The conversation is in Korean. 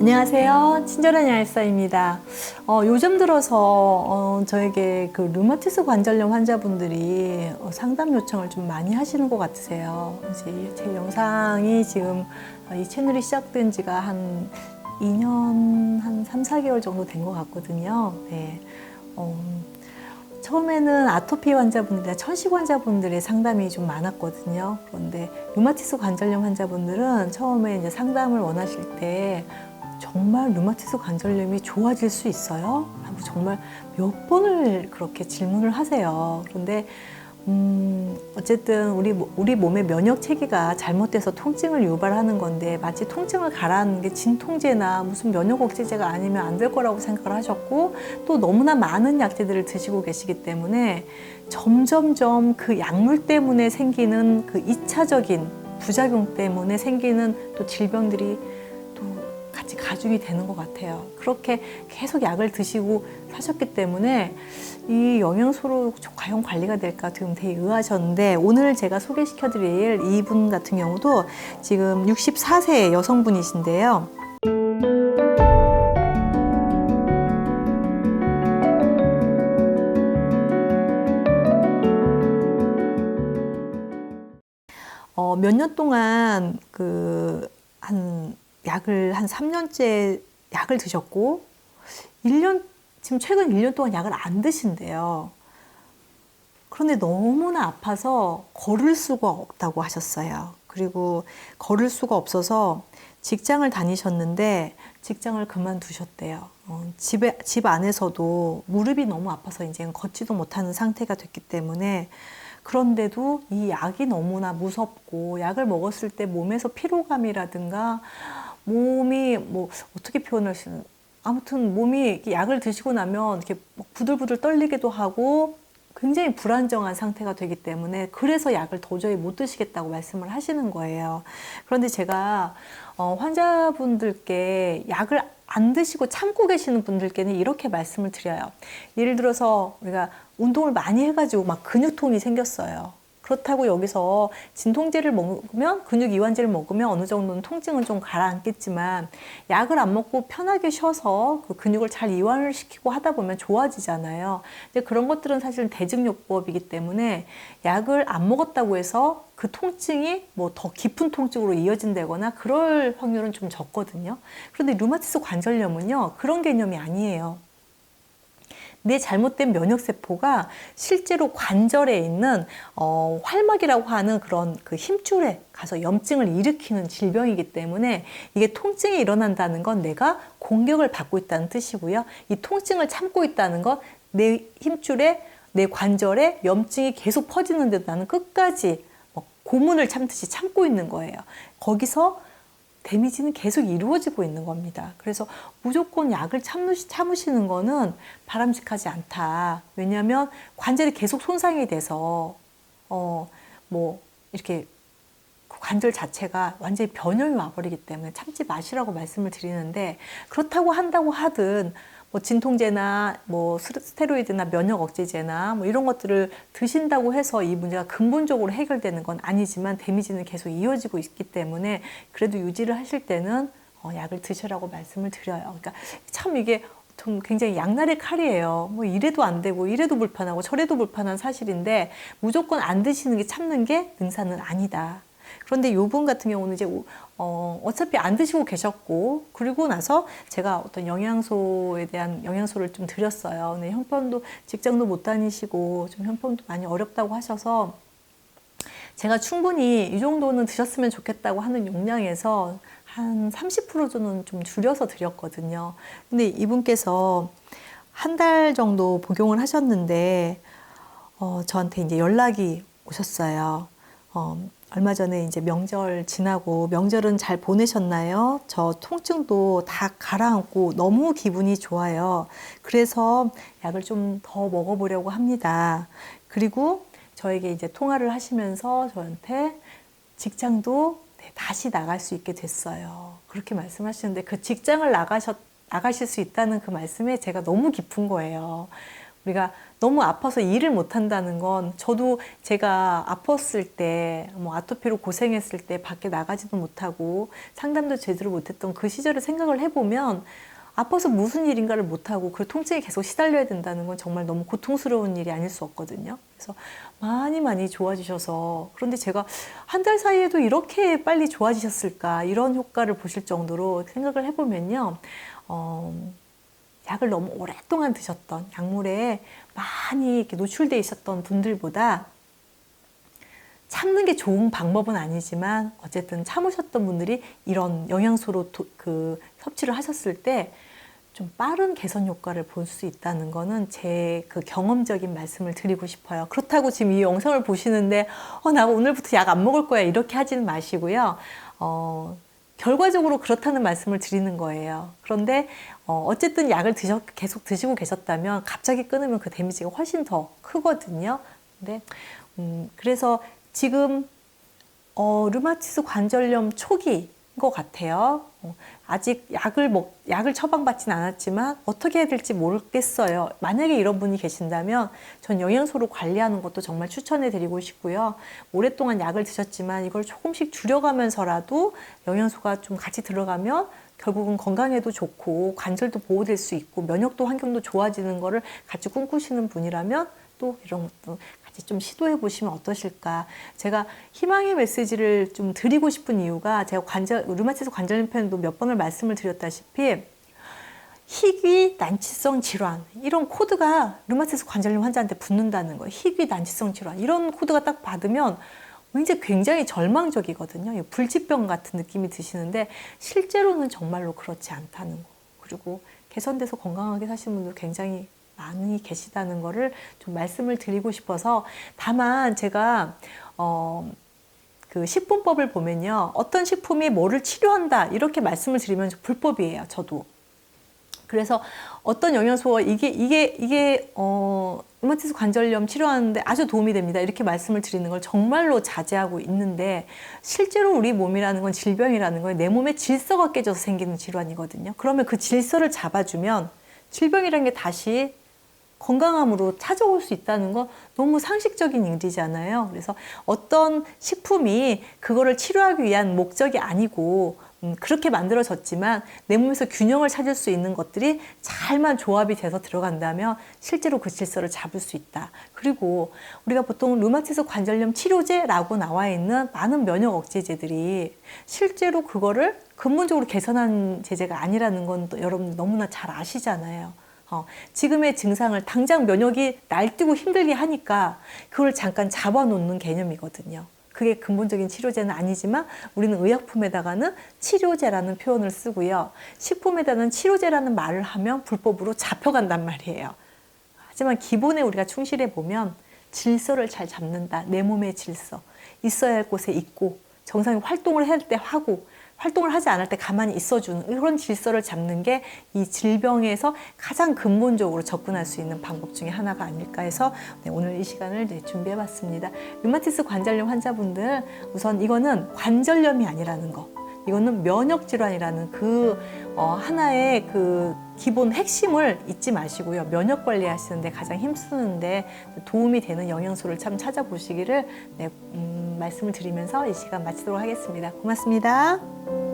안녕하세요. 친절한 야일사입니다. 어, 요즘 들어서 어, 저에게 그 류마티스 관절염 환자분들이 어, 상담 요청을 좀 많이 하시는 것 같으세요. 이제 제 영상이 지금 어, 이 채널이 시작된 지가 한 2년 한 3, 4개월 정도 된 것 같거든요. 네. 어, 처음에는 아토피 환자분들이나 천식 환자분들의 상담이 좀 많았거든요. 그런데 류마티스 관절염 환자분들은 처음에 이제 상담을 원하실 때 정말 류마티스 관절염이 좋아질 수 있어요? 하고 정말 몇 번을 그렇게 질문을 하세요. 그런데 음, 어쨌든 우리 모- 우리 몸의 면역 체계가 잘못돼서 통증을 유발하는 건데 마치 통증을 가라앉는 게 진통제나 무슨 면역 억제제가 아니면 안 될 거라고 생각을 하셨고 또 너무나 많은 약제들을 드시고 계시기 때문에 점점점 그 약물 때문에 생기는 그 이차적인 부작용 때문에 생기는 또 질병들이 가중이 되는 것 같아요. 그렇게 계속 약을 드시고 사셨기 때문에 이 영양소로 과연 관리가 될까 지금 되게 의아하셨는데 오늘 제가 소개시켜 드릴 이분 같은 경우도 지금 64세 여성분이신데요. 어, 몇 년 동안 그한 약을 한 3년째 약을 드셨고 1년 지금 최근 1년 동안 약을 안 드신대요. 그런데 너무나 아파서 걸을 수가 없다고 하셨어요. 그리고 걸을 수가 없어서 직장을 다니셨는데 직장을 그만두셨대요. 어, 집에 집 안에서도 무릎이 너무 아파서 이제 걷지도 못하는 상태가 됐기 때문에 그런데도 이 약이 너무나 무섭고 약을 먹었을 때 몸에서 피로감이라든가 몸이 뭐 어떻게 표현할 수 있는 아무튼 몸이 약을 드시고 나면 이렇게 막 부들부들 떨리기도 하고 굉장히 불안정한 상태가 되기 때문에 그래서 약을 도저히 못 드시겠다고 말씀을 하시는 거예요. 그런데 제가 어, 환자분들께 약을 안 드시고 참고 계시는 분들께는 이렇게 말씀을 드려요. 예를 들어서 우리가 운동을 많이 해가지고 막 근육통이 생겼어요. 그렇다고 여기서 진통제를 먹으면 근육 이완제를 먹으면 어느 정도는 통증은 좀 가라앉겠지만 약을 안 먹고 편하게 쉬어서 그 근육을 잘 이완을 시키고 하다 보면 좋아지잖아요. 근데 그런 것들은 사실은 대증요법이기 때문에 약을 안 먹었다고 해서 그 통증이 뭐 더 깊은 통증으로 이어진다거나 그럴 확률은 좀 적거든요. 그런데 류마티스 관절염은요 그런 개념이 아니에요. 내 잘못된 면역 세포가 실제로 관절에 있는 어, 활막이라고 하는 그런 그 힘줄에 가서 염증을 일으키는 질병이기 때문에 이게 통증이 일어난다는 건 내가 공격을 받고 있다는 뜻이고요. 이 통증을 참고 있다는 건 내 힘줄에 내 관절에 염증이 계속 퍼지는데도 나는 끝까지 뭐 고문을 참듯이 참고 있는 거예요. 거기서 데미지는 계속 이루어지고 있는 겁니다. 그래서 무조건 약을 참으시, 참으시 는 거는 바람직하지 않다. 왜냐하면 관절이 계속 손상이 돼서 어 뭐 이렇게 그 관절 자체가 완전히 변형이 와버리기 때문에 참지 마시라고 말씀을 드리는데 그렇다고 한다고 하든 뭐 진통제나 뭐 스테- 스테로이드나 면역 억제제나 뭐 이런 것들을 드신다고 해서 이 문제가 근본적으로 해결되는 건 아니지만 데미지는 계속 이어지고 있기 때문에 그래도 유지를 하실 때는 어, 약을 드시라고 말씀을 드려요. 그러니까 참 이게 좀 굉장히 양날의 칼이에요. 뭐 이래도 안 되고 이래도 불편하고 저래도 불편한 사실인데 무조건 안 드시는 게 참는 게 능사는 아니다. 그런데 요분 같은 경우는 이제 오- 어, 어차피 안 드시고 계셨고 그리고 나서 제가 어떤 영양소에 대한 영양소를 좀 드렸어요. 근데 형편도 직장도 못 다니시고 좀 형편도 많이 어렵다고 하셔서 제가 충분히 이 정도는 드셨으면 좋겠다고 하는 용량에서 한 30% 정도는 좀 줄여서 드렸거든요. 근데 이분께서 한 달 정도 복용을 하셨는데 어, 저한테 이제 연락이 오셨어요. 어, 얼마 전에 이제 명절 지나고 명절은 잘 보내셨나요? 저 통증도 다 가라앉고 너무 기분이 좋아요. 그래서 약을 좀 더 먹어보려고 합니다. 그리고 저에게 이제 통화를 하시면서 저한테 직장도 네, 다시 나갈 수 있게 됐어요. 그렇게 말씀하시는데 그 직장을 나가셨, 나가실 수 있다는 그 말씀에 제가 너무 기쁜 거예요. 우리가 너무 아파서 일을 못 한다는 건 저도 제가 아팠을 때, 뭐 아토피로 고생했을 때 밖에 나가지도 못하고 상담도 제대로 못했던 그 시절을 생각을 해보면 아파서 무슨 일인가를 못하고 그 통증에 계속 시달려야 된다는 건 정말 너무 고통스러운 일이 아닐 수 없거든요. 그래서 많이 많이 좋아지셔서 그런데 제가 한 달 사이에도 이렇게 빨리 좋아지셨을까 이런 효과를 보실 정도로 생각을 해보면요. 어, 약을 너무 오랫동안 드셨던 약물에 많이 이렇게 노출돼 있었던 분들보다 참는 게 좋은 방법은 아니지만 어쨌든 참으셨던 분들이 이런 영양소로 도- 그 섭취를 하셨을 때 좀 빠른 개선 효과를 볼 수 있다는 거는 제 그 경험적인 말씀을 드리고 싶어요. 그렇다고 지금 이 영상을 보시는데 어, 나 오늘부터 약 안 먹을 거야 이렇게 하지는 마시고요. 어, 결과적으로 그렇다는 말씀을 드리는 거예요. 그런데 어, 어쨌든 약을 드셔, 계속 드시고 계셨다면 갑자기 끊으면 그 데미지가 훨씬 더 크거든요. 근데 음, 그래서 지금 어, 류마티스 관절염 초기인 것 같아요. 어, 아직 약을 먹, 약을 처방받진 않았지만 어떻게 해야 될지 모르겠어요. 만약에 이런 분이 계신다면 전 영양소로 관리하는 것도 정말 추천해 드리고 싶고요. 오랫동안 약을 드셨지만 이걸 조금씩 줄여가면서라도 영양소가 좀 같이 들어가면 결국은 건강에도 좋고 관절도 보호될 수 있고 면역도 환경도 좋아지는 거를 같이 꿈꾸시는 분이라면 또 이런 것도 같이 좀 시도해 보시면 어떠실까. 제가 희망의 메시지를 좀 드리고 싶은 이유가 제가 관절 류마티스 관절염 편도 몇 번을 말씀을 드렸다시피 희귀 난치성 질환 이런 코드가 류마티스 관절염 환자한테 붙는다는 거예요. 희귀 난치성 질환 이런 코드가 딱 받으면 왠지 굉장히 절망적이거든요. 이 불치병 같은 느낌이 드시는데 실제로는 정말로 그렇지 않다는 거. 그리고 개선돼서 건강하게 사시는 분들 굉장히 많이 계시다는 거를 좀 말씀을 드리고 싶어서 다만 제가 어, 그 식품법을 보면요. 어떤 식품이 뭐를 치료한다 이렇게 말씀을 드리면 불법이에요. 저도. 그래서 어떤 영양소가 이게 이게 이게 어 류마티스 관절염 치료하는데 아주 도움이 됩니다. 이렇게 말씀을 드리는 걸 정말로 자제하고 있는데 실제로 우리 몸이라는 건 질병이라는 건 내 몸에 질서가 깨져서 생기는 질환이거든요. 그러면 그 질서를 잡아주면 질병이라는 게 다시 건강함으로 찾아올 수 있다는 건 너무 상식적인 일이잖아요. 그래서 어떤 식품이 그거를 치료하기 위한 목적이 아니고 음, 그렇게 만들어졌지만 내 몸에서 균형을 찾을 수 있는 것들이 잘만 조합이 돼서 들어간다면 실제로 그 질서를 잡을 수 있다. 그리고 우리가 보통 류마티스 관절염 치료제라고 나와 있는 많은 면역 억제제들이 실제로 그거를 근본적으로 개선한 제제가 아니라는 건 또 여러분 너무나 잘 아시잖아요. 어, 지금의 증상을 당장 면역이 날뛰고 힘들게 하니까 그걸 잠깐 잡아놓는 개념이거든요. 그게 근본적인 치료제는 아니지만 우리는 의약품에다가는 치료제라는 표현을 쓰고요. 식품에다는 치료제라는 말을 하면 불법으로 잡혀간단 말이에요. 하지만 기본에 우리가 충실해 보면 질서를 잘 잡는다. 내 몸의 질서. 있어야 할 곳에 있고 정상이 활동을 할때 하고 활동을 하지 않을 때 가만히 있어주는 그런 질서를 잡는 게 이 질병에서 가장 근본적으로 접근할 수 있는 방법 중에 하나가 아닐까 해서 네, 오늘 이 시간을 네, 준비해봤습니다. 류마티스 관절염 환자분들 우선 이거는 관절염이 아니라는 거. 이거는 면역 질환이라는 그 어, 하나의 그 기본 핵심을 잊지 마시고요. 면역 관리하시는데 가장 힘쓰는데 도움이 되는 영양소를 참 찾아보시기를 네, 음, 말씀을 드리면서 이 시간 마치도록 하겠습니다. 고맙습니다.